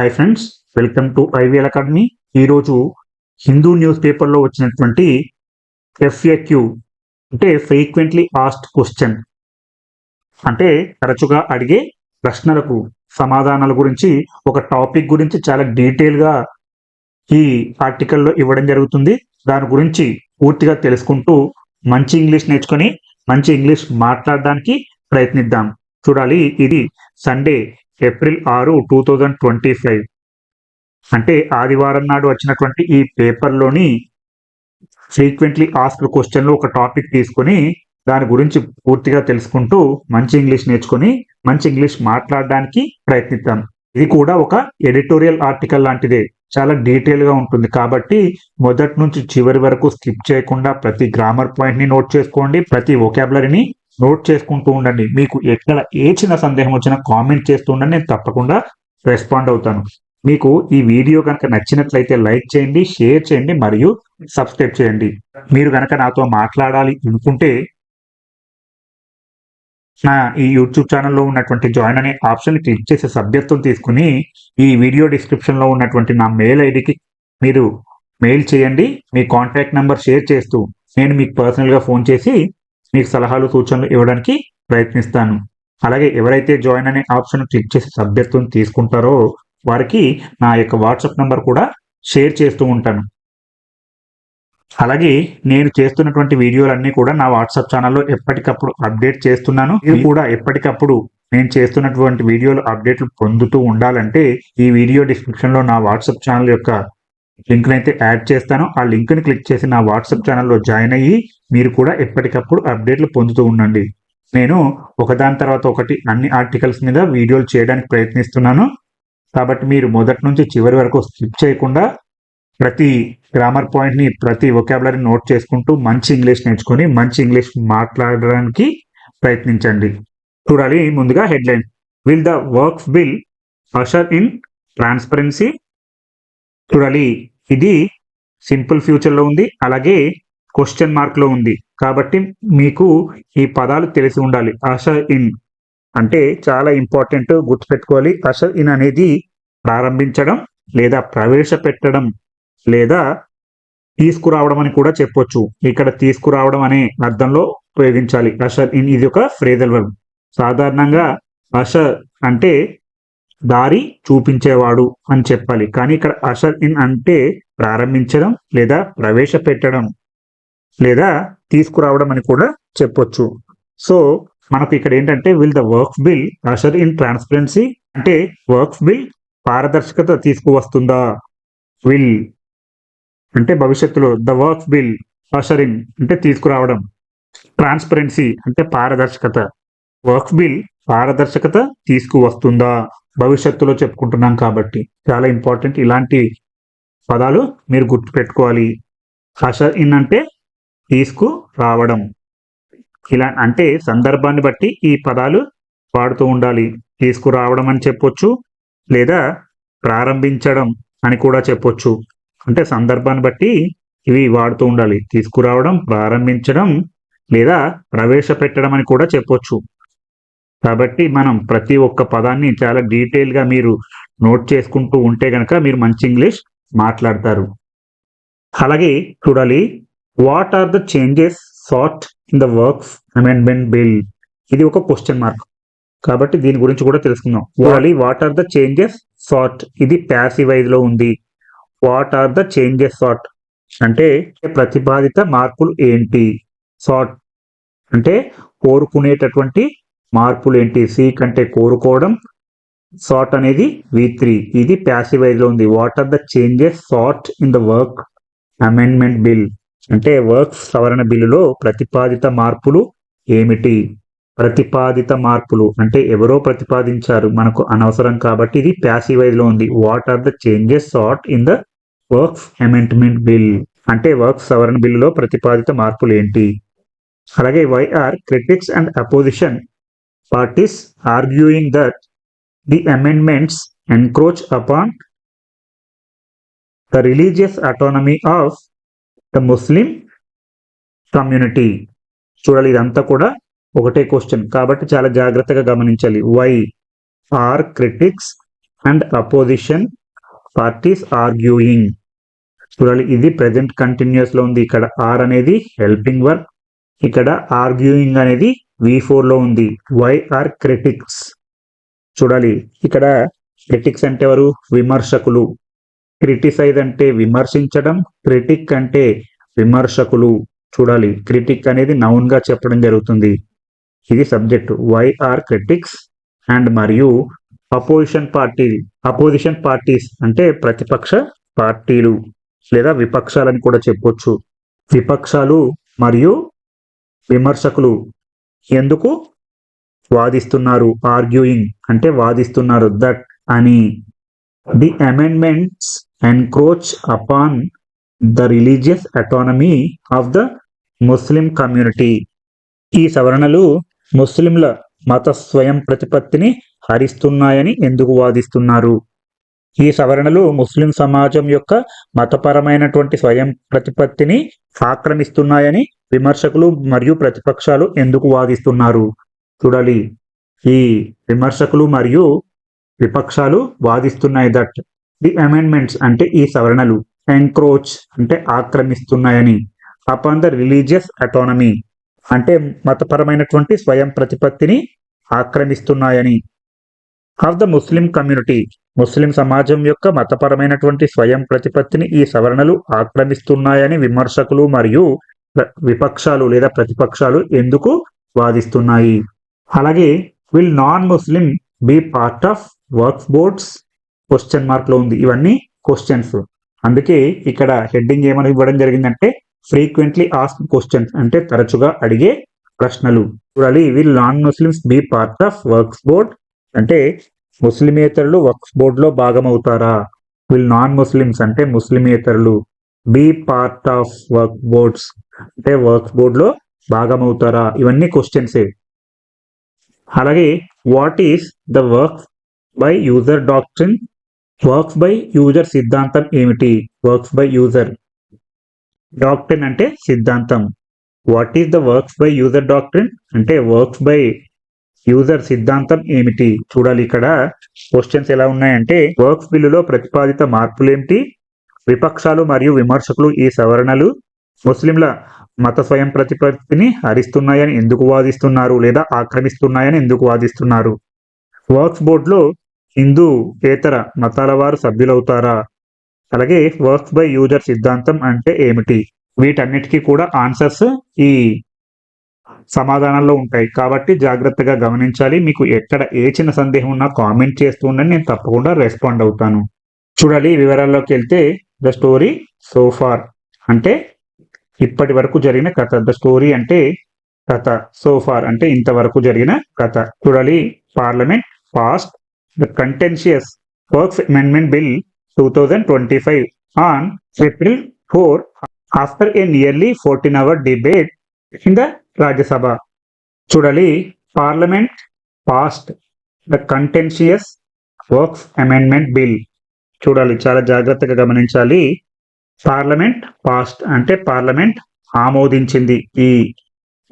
Hi friends welcome to IVL academy. ఈరోజు Hindu news పేపర్లో వచ్చినటువంటి ఎఫ్ఏక్యూ అంటే ఫ్రీక్వెంట్లీ ఆస్ట్ క్వశ్చన్. అంటే తరచుగా అడిగే ప్రశ్నలకు సమాధానాల గురించి ఒక టాపిక్ గురించి చాలా డీటెయిల్గా ఈ ఆర్టికల్లో ఇవ్వడం జరుగుతుంది. దాని గురించి పూర్తిగా తెలుసుకుంటూ మంచి ఇంగ్లీష్ నేర్చుకొని మంచి ఇంగ్లీష్ మాట్లాడడానికి ప్రయత్నిద్దాం. చూడాలి ఇది సండే ఏప్రిల్ ఆరు టూ థౌజండ్ ట్వంటీ ఫైవ్. అంటే ఆదివారం నాడు వచ్చినటువంటి ఈ పేపర్లోని ఫ్రీక్వెంట్లీ ఆస్క్ క్వశ్చన్లో ఒక టాపిక్ తీసుకొని దాని గురించి పూర్తిగా తెలుసుకుంటూ మంచి ఇంగ్లీష్ నేర్చుకొని మంచి ఇంగ్లీష్ మాట్లాడడానికి ప్రయత్నిద్దాం. ఇది కూడా ఒక ఎడిటోరియల్ ఆర్టికల్ లాంటిదే. చాలా డీటెయిల్గా ఉంటుంది. కాబట్టి మొదటి నుంచి చివరి వరకు స్కిప్ చేయకుండా ప్రతి గ్రామర్ పాయింట్ని నోట్ చేసుకోండి. ప్రతి ఒకాబులరీని నోట్ చేసుకుంటూ ఉండండి. మీకు ఎక్కడ ఏ చిన్న సందేహం వచ్చినా కామెంట్ చేస్తూ ఉండండి. నేను తప్పకుండా రెస్పాండ్ అవుతాను. మీకు ఈ వీడియో కనుక నచ్చినట్లయితే లైక్ చేయండి షేర్ చేయండి మరియు సబ్స్క్రైబ్ చేయండి. మీరు కనుక నాతో మాట్లాడాలి అనుకుంటే నా ఈ యూట్యూబ్ ఛానల్లో ఉన్నటువంటి జాయిన్ అనే ఆప్షన్ క్లిక్ చేసి సభ్యత్వం తీసుకుని ఈ వీడియో డిస్క్రిప్షన్లో ఉన్నటువంటి నా మెయిల్ ఐడికి మీరు మెయిల్ చేయండి. మీ కాంటాక్ట్ నెంబర్ షేర్ చేస్తూ నేను మీకు పర్సనల్గా ఫోన్ చేసి మీకు సలహాలు సూచనలు ఇవ్వడానికి ప్రయత్నిస్తాను. అలాగే ఎవరైతే జాయిన్ అనే ఆప్షన్ క్లిక్ చేసి సభ్యత్వం తీసుకుంటారో వారికి నా యొక్క వాట్సాప్ నంబర్ కూడా షేర్ చేస్తూ ఉంటాను. అలాగే నేను చేస్తున్నటువంటి వీడియోలన్నీ కూడా నా వాట్సాప్ ఛానల్లో ఎప్పటికప్పుడు అప్డేట్ చేస్తున్నాను. మీరు కూడా ఎప్పటికప్పుడు నేను చేస్తున్నటువంటి వీడియోలు అప్డేట్లు పొందుతూ ఉండాలంటే ఈ వీడియో డిస్క్రిప్షన్లో నా వాట్సాప్ ఛానల్ యొక్క లింక్ని అయితే యాడ్ చేస్తాను. ఆ లింక్ని క్లిక్ చేసి నా వాట్సాప్ ఛానల్లో జాయిన్ అయ్యి మీరు కూడా ఎప్పటికప్పుడు అప్డేట్లు పొందుతూ ఉండండి. నేను ఒకదాని తర్వాత ఒకటి అన్ని ఆర్టికల్స్ మీద వీడియోలు చేయడానికి ప్రయత్నిస్తున్నాను. కాబట్టి మీరు మొదటి నుంచి చివరి వరకు స్కిప్ చేయకుండా ప్రతి గ్రామర్ పాయింట్ని ప్రతి వొకాబులరీ నోట్ చేసుకుంటూ మంచి ఇంగ్లీష్ నేర్చుకొని మంచి ఇంగ్లీష్ మాట్లాడడానికి ప్రయత్నించండి. చూడాలి ముందుగా headline. Will the works bill usher in transparency చూడాలి. ఇది సింపుల్ ఫ్యూచర్లో ఉంది అలాగే క్వశ్చన్ మార్క్లో ఉంది. కాబట్టి మీకు ఈ పదాలు తెలిసి ఉండాలి. Usher in. అంటే చాలా ఇంపార్టెంట్ గుర్తుపెట్టుకోవాలి. అషర్ ఇన్ అనేది ప్రారంభించడం లేదా ప్రవేశపెట్టడం లేదా తీసుకురావడం అని కూడా చెప్పొచ్చు. ఇక్కడ తీసుకురావడం అనే అర్థంలో ఉపయోగించాలి. అషర్ ఇన్ ఇది ఒక ఫ్రేజల్ వర్బ్. సాధారణంగా అషర్ అంటే దారి చూపించేవాడు అని చెప్పాలి. కానీ ఇక్కడ అషర్ ఇన్ అంటే ప్రారంభించడం లేదా ప్రవేశపెట్టడం లేదా తీసుకురావడం అని కూడా చెప్పొచ్చు. సో మనకు ఇక్కడ ఏంటంటే will the work bill usher in transparency అంటే వర్క్స్ బిల్ పారదర్శకత తీసుకువస్తుందా? విల్ అంటే భవిష్యత్తులో ద వర్క్ బిల్ అషరింగ్ అంటే తీసుకురావడం. ట్రాన్స్పరెన్సీ అంటే పారదర్శకత. వర్క్ బిల్ పారదర్శకత తీసుకువస్తుందా? భవిష్యత్తులో చెప్పుకుంటున్నాం కాబట్టి చాలా ఇంపార్టెంట్ ఇలాంటి పదాలు మీరు గుర్తుపెట్టుకోవాలి. హష ఇన్ అంటే తీసుకురావడం ఇలా అంటే సందర్భాన్ని బట్టి ఈ పదాలు వాడుతూ ఉండాలి. తీసుకురావడం అని చెప్పొచ్చు లేదా ప్రారంభించడం అని కూడా చెప్పొచ్చు. అంటే సందర్భాన్ని బట్టి ఇవి వాడుతూ ఉండాలి. తీసుకురావడం ప్రారంభించడం లేదా ప్రవేశపెట్టడం అని కూడా చెప్పొచ్చు. కాబట్టి మనం ప్రతి ఒక్క పదాన్ని చాలా డీటెయిల్గా మీరు నోట్ చేసుకుంటూ ఉంటే కనుక మీరు మంచి ఇంగ్లీష్ మాట్లాడతారు. అలాగే చూడాలి what are the changes sought in the works amendment bill ఇది ఒక క్వశ్చన్ మార్క్ కాబట్టి దీని గురించి కూడా తెలుసుకుందాం. చూడాలి what are the changes sought ఇది ప్యాసివైజ్లో ఉంది. What are the changes sought అంటే ప్రతిపాదిత మార్పులు ఏంటి? సాట్ అంటే కోరుకునేటటువంటి మార్పులు ఏంటి? సి కంటే కోరుకోవడం సాట్ అనేది వి త్రీ. ఇది ప్యాసివైజ్లో ఉంది. What are the changes sought in the work amendment bill అంటే వర్క్ సవరణ బిల్లులో ప్రతిపాదిత మార్పులు ఏమిటి? ప్రతిపాదిత మార్పులు. అంటే ఎవరో ప్రతిపాదించారు. మనకు అనవసరం కాబట్టి ఇది ప్యాసివైజ్లో ఉంది. What are the changes sought in the works amendment bill అంటే వర్క్ సవరణ బిల్లులో ప్రతిపాదిత మార్పులు ఏంటి? అలాగే why are critics and opposition parties arguing that the amendments encroach upon the religious autonomy of the Muslim community చూడాలి ఇదంతా కూడా ఒకటే క్వశ్చన్ కాబట్టి చాలా జాగ్రత్తగా గమనించాలి. Why are critics and opposition parties arguing చూడాలి ఇది ప్రజెంట్ కంటిన్యూస్లో ఉంది. ఇక్కడ ఆర్ అనేది హెల్పింగ్ వర్క్ ఇక్కడ ఆర్గ్యూయింగ్ అనేది వి ఫోర్లో ఉంది. వై ఆర్ క్రిటిక్స్ చూడాలి. ఇక్కడ క్రిటిక్స్ అంటే ఎవరు? విమర్శకులు. క్రిటిసైజ్ అంటే విమర్శించడం క్రిటిక్ అంటే విమర్శకులు. చూడాలి. క్రిటిక్ అనేది నౌన్గా చెప్పడం జరుగుతుంది. ఇది subject why are critics and మరియు అపోజిషన్ పార్టీ అపోజిషన్ పార్టీస్ అంటే ప్రతిపక్ష పార్టీలు లేదా విపక్షాలని కూడా చెప్పొచ్చు. విపక్షాలు మరియు విమర్శకులు. ఎందుకు? వాదిస్తున్నారు ఆర్గ్యూయింగ్ అంటే వాదిస్తున్నారు దట్ అని. The amendments encroach upon the religious autonomy of the Muslim community ఈ సవరణలు ముస్లింల మత స్వయం ప్రతిపత్తిని హరిస్తున్నాయని ఎందుకు వాదిస్తున్నారు? ఈ సవరణలు ముస్లిం సమాజం యొక్క మతపరమైనటువంటి స్వయం ప్రతిపత్తిని ఆక్రమిస్తున్నాయని విమర్శకులు మరియు ప్రతిపక్షాలు ఎందుకు వాదిస్తున్నారు? చూడాలి. ఈ విమర్శకులు మరియు విపక్షాలు వాదిస్తున్నాయి దట్ ది అమెండ్మెంట్స్ అంటే ఈ సవరణలు ఎంక్రోచ్ అంటే ఆక్రమిస్తున్నాయని. అపాన్ ద రిలీజియస్ అటానమీ అంటే మతపరమైనటువంటి స్వయం ప్రతిపత్తిని ఆక్రమిస్తున్నాయని. Of the Muslim community Muslim సమాజం యొక్క మతపరమైనటువంటి స్వయం ప్రతిపత్తిని ఈ సవరణలు ఆక్రమిస్తున్నాయని విమర్శకులు మరియు విపక్షాలు లేదా ప్రతిపక్షాలు ఎందుకు వాదిస్తున్నాయి? అలాగే will non Muslim be part of work boards question మార్క్లో ఉంది. ఇవన్నీ క్వశ్చన్స్ అందుకే ఇక్కడ హెడ్డింగ్ ఏమని ఇవ్వడం జరిగిందంటే ఫ్రీక్వెంట్లీ ఆస్క్ క్వశ్చన్స్ అంటే తరచుగా అడిగే ప్రశ్నలు. చూడాలి will non Muslims be part of works board అంటే ముస్లిమేతరులు వర్క్స్ బోర్డ్లో భాగమవుతారా? విల్ నాన్ ముస్లిమ్స్ అంటే ముస్లిమేతరులు be part of work boards అంటే వర్క్స్ బోర్డ్లో భాగమవుతారా ఇవన్నీ క్వశ్చన్సే అలాగే what is the work by user doctrine works by user సిద్ధాంతం ఏమిటి? వర్క్స్ బై యూజర్ డాక్ట్రిన్ అంటే సిద్ధాంతం. What is the works by user doctrine అంటే వర్క్స్ బై యూజర్ సిద్ధాంతం ఏమిటి? చూడాలి ఇక్కడ. క్వశ్చన్స్ ఎలా ఉన్నాయంటే వర్క్స్ బిల్లులో ప్రతిపాదిత మార్పులు ఏమిటి విపక్షాలు మరియు విమర్శకులు ఈ సవరణలు ముస్లింల మత స్వయం ప్రతిపత్తిని హరిస్తున్నాయని ఎందుకు వాదిస్తున్నారు? లేదా ఆక్రమిస్తున్నాయని ఎందుకు వాదిస్తున్నారు? వర్క్స్ బోర్డులో హిందూ ఏతర మతాల వారు సభ్యులవుతారా? అలాగే వర్క్స్ బై యూజర్ సిద్ధాంతం అంటే ఏమిటి? వీటన్నిటికీ కూడా ఆన్సర్స్ ఈ సమాధానాల్లో ఉంటాయి. కాబట్టి జాగ్రత్తగా గమనించాలి. మీకు ఎక్కడ ఏ చిన్న సందేహం ఉన్నా కామెంట్ చేస్తూ ఉండండి. నేను తప్పకుండా రెస్పాండ్ అవుతాను. చూడాలి వివరాల్లోకి వెళ్తే ద స్టోరీ సో ఫార్. అంటే ఇప్పటి వరకు జరిగిన కథ. ద స్టోరీ అంటే కథ. సో ఫార్ అంటే ఇంతవరకు జరిగిన కథ. చూడాలి. Parliament passed the contentious works amendment bill two thousand twenty five on April four after a nearly fourteen hour debate in the Rajya Sabha చూడాలి. పార్లమెంట్ పాస్ట్ ద కంటెన్షియస్ వర్క్స్ amendment bill చూడాలి. చాలా జాగ్రత్తగా గమనించాలి. పార్లమెంట్ పాస్ట్ అంటే parliament ఆమోదించింది. ఈ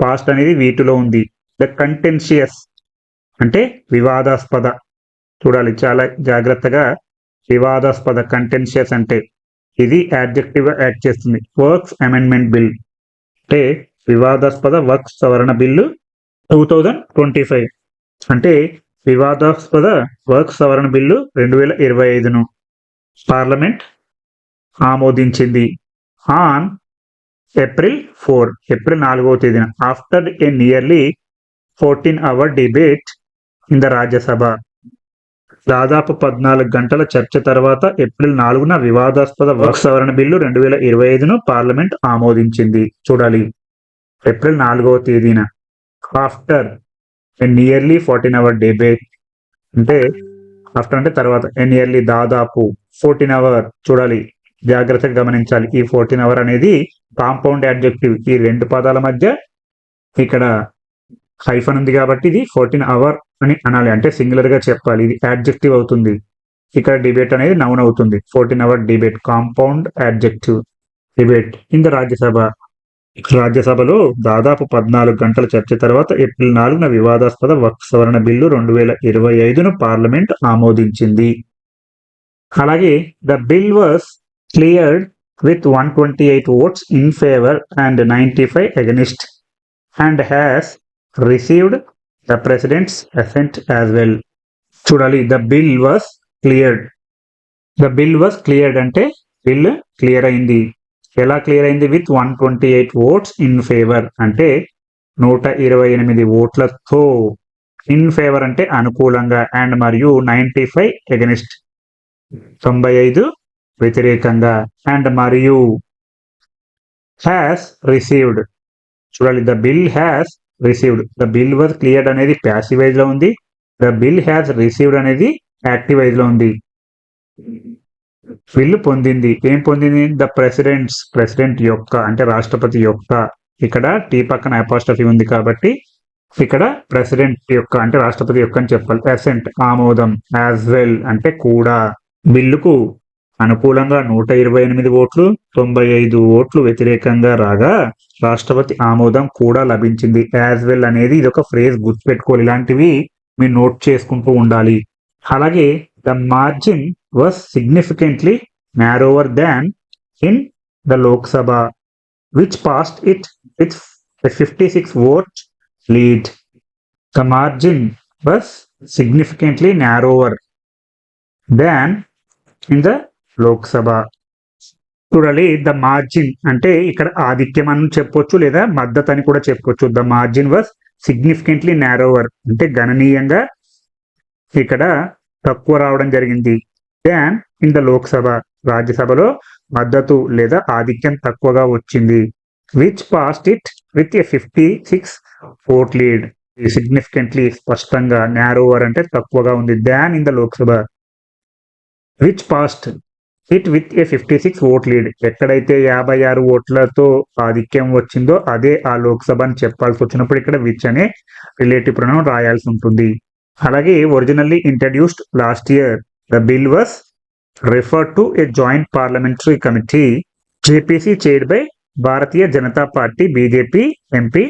past అనేది వీటిలో ఉంది. ద కంటెన్షియస్ అంటే వివాదాస్పద. చూడాలి చాలా జాగ్రత్తగా వివాదాస్పద కంటెన్షియస్ అంటే ఇది యాడ్జెక్టివ్గా యాడ్ చేస్తుంది. వర్క్స్ అమెండ్మెంట్ బిల్ అంటే వివాదాస్పద వర్క్స్ సవరణ bill two thousand twenty five. అంటే వివాదాస్పద వర్క్స్ సవరణ బిల్లు రెండు వేల ఇరవై ఐదును. పార్లమెంట్ ఆమోదించింది. ఆన్ ఏప్రిల్ ఫోర్ ఏప్రిల్ నాలుగవ తేదీన after a nearly fourteen hour debate in the Rajya Sabha. దాదాపు పద్నాలుగు గంటల చర్చ తర్వాత ఏప్రిల్ నాలుగున వివాదాస్పద వర్క్ సవరణ బిల్లు రెండు వేల ఇరవై ఐదును పార్లమెంట్ ఆమోదించింది. చూడాలి. ఏప్రిల్ నాలుగవ తేదీన after nearly fourteen hour debate అంటే ఆఫ్టర్ అంటే తర్వాత నియర్లీ దాదాపు ఫోర్టీన్ అవర్ చూడాలి. జాగ్రత్తగా గమనించాలి. ఈ ఫోర్టీన్ అవర్ అనేది కాంపౌండ్ అడ్జెక్టివ్ ఈ రెండు పదాల మధ్య ఇక్కడ హైఫన్ ఉంది కాబట్టి ఇది ఫోర్టీన్ అవర్ అని అనాలి. అంటే సింగులర్గా చెప్పాలి. ఇది యాడ్జెక్టివ్ అవుతుంది. ఇక్కడ డిబేట్ అనేది నౌన్ అవుతుంది. Fourteen hour debate compound adjective debate in the Rajya Sabha. రాజ్యసభలో దాదాపు పద్నాలుగు గంటల చర్చ తర్వాత ఏప్రిల్ నాలుగున వివాదాస్పద వక్ సవరణ బిల్లు రెండు వేల ఇరవై ఐదును పార్లమెంట్ ఆమోదించింది. అలాగే the bill was cleared with one twenty eight votes in favour and ninety five against and has received the president's assent as well చూడాలి the bill was cleared the bill was cleared అంటే bill clear అయింది. ఎలా clear అయింది? With one twenty eight votes in favour అంటే నూట ఇరవై ఎనిమిది ఓట్లతో ఇన్ ఫేవర్ అంటే అనుకూలంగా అండ్ మరియు నైంటీ ఫైవ్ ఎగనిస్ట్ తొంభై ఐదు వ్యతిరేకంగా అండ్ మరియు హ్యాస్ రిసీవ్డ్ చూడాలి the bill has received the bill was cleared అనేది ప్యాసివైజ్లో ఉంది. ద బిల్ హ్యాస్ రిసీవ్డ్ అనేది యాక్టివైజ్లో ఉంది. బిల్ పొందింది. ఏం పొందింది? ద ప్రెసిడెంట్స్ ప్రెసిడెంట్ యొక్క అంటే రాష్ట్రపతి యొక్క ఇక్కడ టీ పక్కన అపాస్టఫీ ఉంది కాబట్టి ఇక్కడ ప్రెసిడెంట్ యొక్క అంటే రాష్ట్రపతి యొక్క అని చెప్పాలి. అసెంట్ ఆమోదం యాజ్ వెల్ అంటే కూడా. బిల్లుకు అనుకూలంగా నూట ఇరవై ఎనిమిది ఓట్లు తొంభై ఐదు ఓట్లు వ్యతిరేకంగా రాగా రాష్ట్రపతి ఆమోదం కూడా లభించింది. యాజ్ వెల్ అనేది ఇది ఒక ఫ్రేజ్ గుర్తుపెట్టుకోవాలి. ఇలాంటివి మీరు నోట్ చేసుకుంటూ ఉండాలి. అలాగే the margin was significantly narrower than in the Lok Sabha which passed it with fifty six vote lead. The margin was significantly narrower than in the Lok Sabha చూడాలి. ద మార్జిన్ అంటే ఇక్కడ ఆధిక్యం అని చెప్పొచ్చు లేదా మద్దతు అని కూడా చెప్పొచ్చు. The margin was significantly narrower అంటే గణనీయంగా ఇక్కడ తక్కువ రావడం జరిగింది. దాన్ ఇన్ ద లోక్సభ రాజ్యసభలో మద్దతు లేదా ఆధిక్యం తక్కువగా వచ్చింది. Which passed it with a fifty six vote lead significantly స్పష్టంగా నారోవర్ అంటే తక్కువగా ఉంది. Than in the Lok Sabha which passed it with a fifty six vote lead ఎక్కడైతే యాభై ఆరు ఓట్లతో ఆధిక్యం వచ్చిందో అదే ఆ లోక్సభ అని చెప్పాల్సి వచ్చినప్పుడు ఇక్కడ విచ్ అనే రిలేటివ్ ప్రణం రాయాల్సి ఉంటుంది. అలాగే originally introduced last year the bill was refer to a joint parliamentary committee JPC chaired by Bharatiya Janata Party BJP MP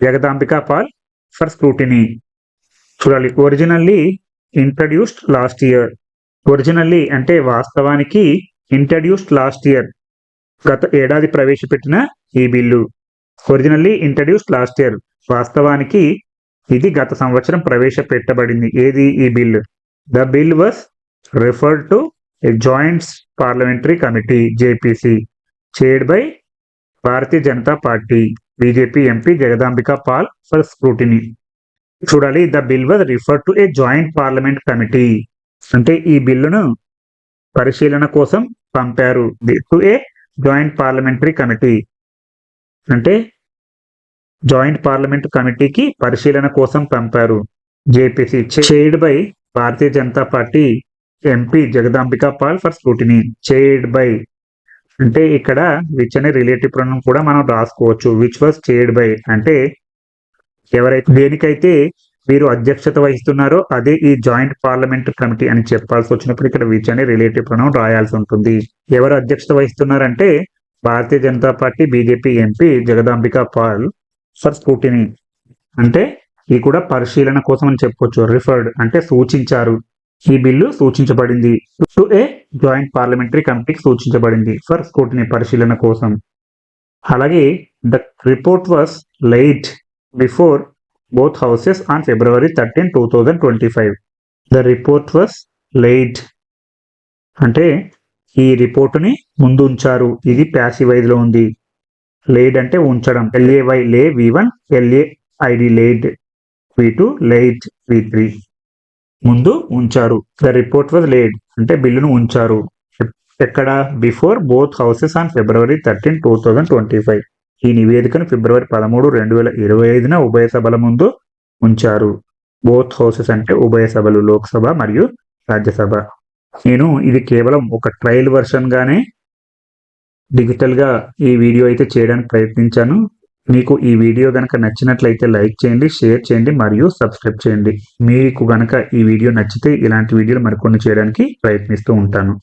Jagdambika Pal for scrutiny చూడాలి. Originally introduced last year originally అంటే వాస్తవానికి introduced last year గత ఏడాది ప్రవేశపెట్టిన ఈ బిల్లు. Originally introduced last year వాస్తవానికి ఇది గత సంవత్సరం ప్రవేశపెట్టబడింది. ఏది ఈ bill the bill was referred to a joints parliamentary committee JPC chaired by Bharatiya Janata Party BJP MP Jagdambika Pal for scrutiny చూడాలి the bill was refer to a joint parliament committee అంటే ఈ బిల్లును పరిశీలన కోసం పంపారు. To a joint parliamentary committee. అంటే joint parliament కమిటీకి పరిశీలన కోసం పంపారు. JPC chaired by Bharatiya Janata Party MP Jagdambika Pal for scrutiny. Chaired by. అంటే ఇక్కడ విచ్ అనే రిలేటివ్ ప్రణం కూడా మనం రాసుకోవచ్చు. విచ్ వాస్ చైర్డ్ బై అంటే ఎవరైతే దేనికైతే వీరు అధ్యక్షత వహిస్తున్నారో అదే ఈ జాయింట్ పార్లమెంట్ కమిటీ అని చెప్పాల్సి వచ్చినప్పుడు ఇక్కడ విచ్ అనే రిలేటివ్ ప్రణం రాయాల్సి ఉంటుంది. ఎవరు అధ్యక్షత వహిస్తున్నారంటే Bharatiya Janata Party BJP MP Jagdambika Pal for scrutiny. అంటే ఇది కూడా పరిశీలన కోసం అని చెప్పొచ్చు రిఫర్డ్ అంటే సూచించారు. ఈ బిల్లు సూచించబడింది. టు ఏ జాయింట్ పార్లమెంటరీ కమిటీకి సూచించబడింది ఫర్ స్కూటినీ పరిశీలన కోసం. అలాగే the report was laid before both houses on February thirteen two The twenty five the report అంటే ఈ రిపోర్టుని ముందు ఉంచారు ఇది ప్యాసివైజ్లో ఉంది. లేడ్ అంటే ఉంచడం. L A Y lay V one L A I D laid V two laid V three ముందు ఉంచారు. ద రిపోర్ట్ వాజ్ లేడ్ అంటే బిల్లును ఉంచారు. ఎక్కడ? Before both houses on February thirteen two thousand twenty five ఈ నివేదికను ఫిబ్రవరి పదమూడు రెండు వేల ఇరవై ఐదున ఉభయ సభల ముందు ఉంచారు. బోత్ హౌసెస్ అంటే ఉభయ సభలు లోక్సభ మరియు రాజ్యసభ. నేను ఇది కేవలం ఒక ట్రయల్ వర్షన్గానే డిజిటల్గా ఈ వీడియో అయితే చేయడానికి ప్రయత్నించాను. మీకు ఈ వీడియో కనుక నచ్చినట్లయితే లైక్ చేయండి షేర్ చేయండి మరియు సబ్స్క్రైబ్ చేయండి. మీకు కనుక ఈ వీడియో నచ్చితే ఇలాంటి వీడియోలు మరికొన్ని చేయడానికి ప్రయత్నిస్తూ ఉంటాను.